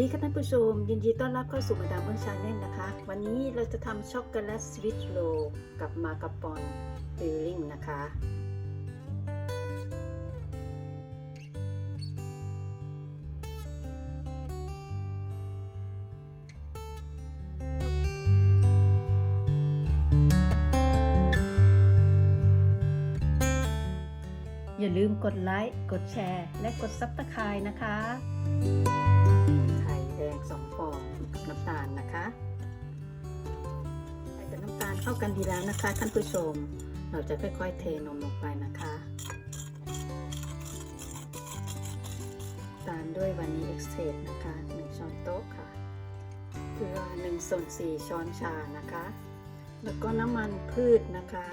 ดีค่ะท่านผู้ชม ยินดีต้อนรับเข้าสู่มาดามเมืองชาแนลนะคะ วันนี้เราจะทำช็อกโกแลตสวิตโรลกับมากาปอนฟิลลิ่งนะคะ อย่าลืมกดไลค์ กดแชร์ และกดซับสไครต์นะคะ เข้ากันดีแล้วนะคะท่านผู้ชม เราจะค่อยๆเทนมลงไปนะคะ ตามด้วยวานิลเอ็กซ์เทรนะคะ1ช้อนโต๊ะค่ะ เกลือ1ส่วน4ช้อนชานะคะ แล้วก็น้ำมันพืชนะคะ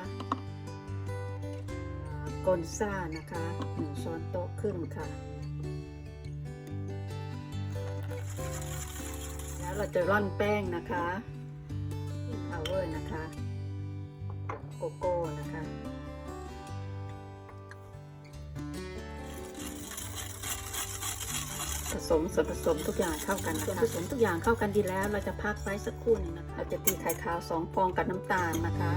กอนซ่านะคะ1ช้อนโต๊ะครึ่งค่ะ แล้วเราจะร่อนแป้งนะคะ พาวเวอร์นะคะ โกโก้นะคะ ผสมส่วนผสมทุกอย่างเข้ากันนะคะส่วนผสมทุกอย่างเข้ากันดีแล้ว เราจะพักไว้สักครู่หนึงนะคะเราจะตีไข่ขาวสองฟองกับน้ำตาลนะคะ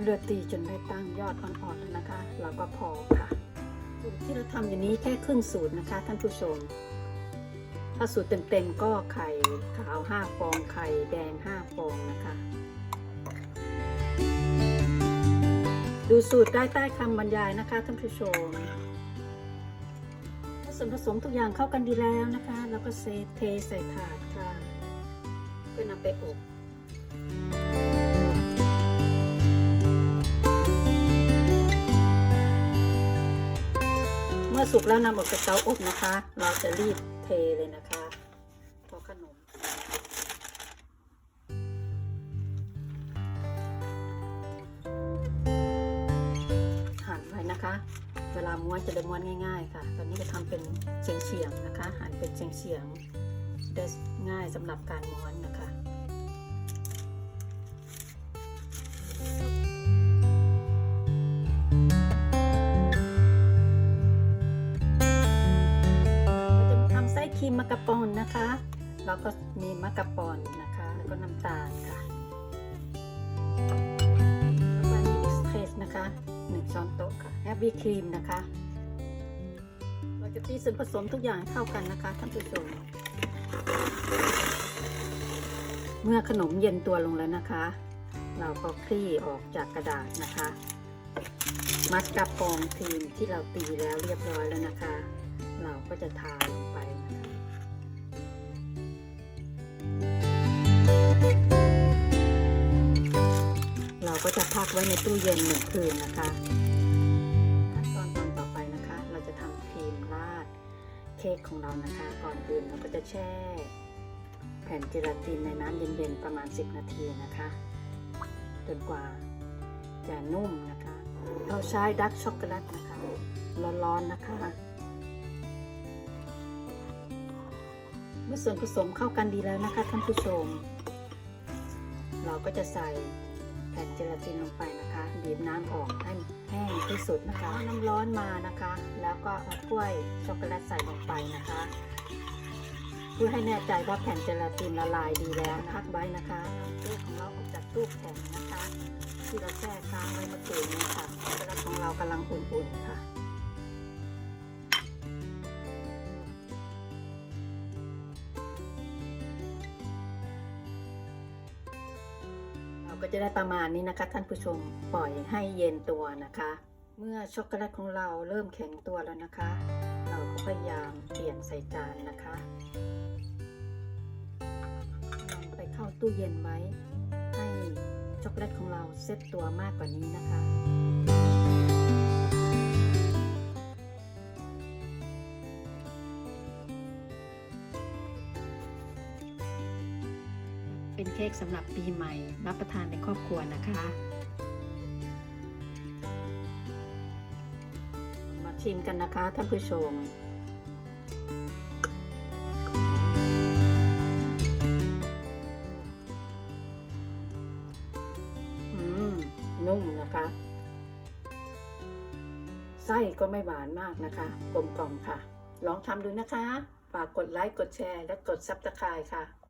เลือตีจนได้ตั้งยอดอ่อนๆแล้วนะคะ เราก็พอค่ะสูตรที่เราทำอย่างนี้แค่ครึ่งสูตรนะคะท่านผู้ชม ถ้าสูตรเต็มๆก็ไข่ขาว 5 ฟอง ไข่แดง 5 ฟองนะคะ ดูสูตรได้ใต้คำบรรยายนะคะท่านผู้ชมถ้าส่วนผสมทุกอย่างเข้ากันดีแล้วนะคะ แล้วก็เซเทใส่ถาดค่ะเพื่อนำไปอบเมื่อสุกแล้วนำออกจากเตาอบนะคะ เราจะรีบ เทเลยนะคะพอขนม หั่นไว้นะคะ เวลาม้วนจะได้ม้วนง่ายๆค่ะ ตอนนี้จะทำเป็นเฉียงเฉียงๆนะคะ หั่นเป็นเฉียงเฉียงๆได้ง่ายสำหรับการม้วนนะคะ ที่มะกะปอนนะคะ เราก็มีมะกะปอนนะคะ แล้วก็น้ำตาลค่ะวานิลเอ็กซ์เพรสนะคะ1ช้อนโต๊ะค่ะแฮปปี้ครีมนะคะ เราจะตีส่วนผสมทุกอย่างเข้ากันนะคะท่านผู้ชมเมื่อขนมเย็นตัวลงแล้วนะคะ เราก็คลี่ออกจากกระดาษนะคะ มัดกับปองครีมที่เราตีแล้วเรียบร้อยแล้วนะคะ เราก็จะทาลง ก็จะพักไว้ในตู้เย็นหนึ่งคืนนะคะขั้นตอนตอนต่อไปนะคะ เราจะทำครีมราดเค้กของเรานะคะ ก่อนอื่นเราก็จะแช่ แผ่นเจลาตินในน้ำเย็นๆประมาณ 10 นาทีนะคะ จนกว่าจะนุ่มนะคะ เราใช้ดักช็อกโกแลตนะคะร้อนๆนะคะเมื่อส่วนผสมเข้ากันดีแล้วนะคะท่านผู้ชม เราก็จะใส่ เจลาตินลงไปนะคะบีบน้ำออกให้แห้งที่สุดนะคะเอาน้ำร้อนมานะคะ แล้วก็เอาถ้วยช็อกโกแลตใส่ลงไปนะคะ เพื่อให้แน่ใจว่าแผ่นเจลาตินละลายดีแล้วพักไว้นะคะตู้ของเราออกจากตู้แข็งนะคะ ที่เราแช่ค้างไว้เมื่อคืนนี้ค่ะช็อกโกแลตของเรากำลังอุ่นๆค่ะ ก็จะได้ประมาณนี้นะคะ ท่านผู้ชมปล่อยให้เย็นตัวนะคะ เมื่อช็อกโกแลตของเราเริ่มแข็งตัวแล้วนะคะ เราก็พยายามเปลี่ยนใส่จานนะคะนำไปเข้าตู้เย็นไว้ ให้ช็อกโกแลตของเราเซ็ตตัวมากกว่านี้นะคะ เป็นเค้กสำหรับปีใหม่ รับประทานในครอบครัวนะคะ มาชิมกันนะคะท่านผู้ชมอืมนุ่มนะคะ ไส้ก็ไม่หวานมากนะคะ กลมกล่อมค่ะ ลองทำดูนะคะ ฝากกดไลค์ กดแชร์ และกดซับสไครต์ค่ะ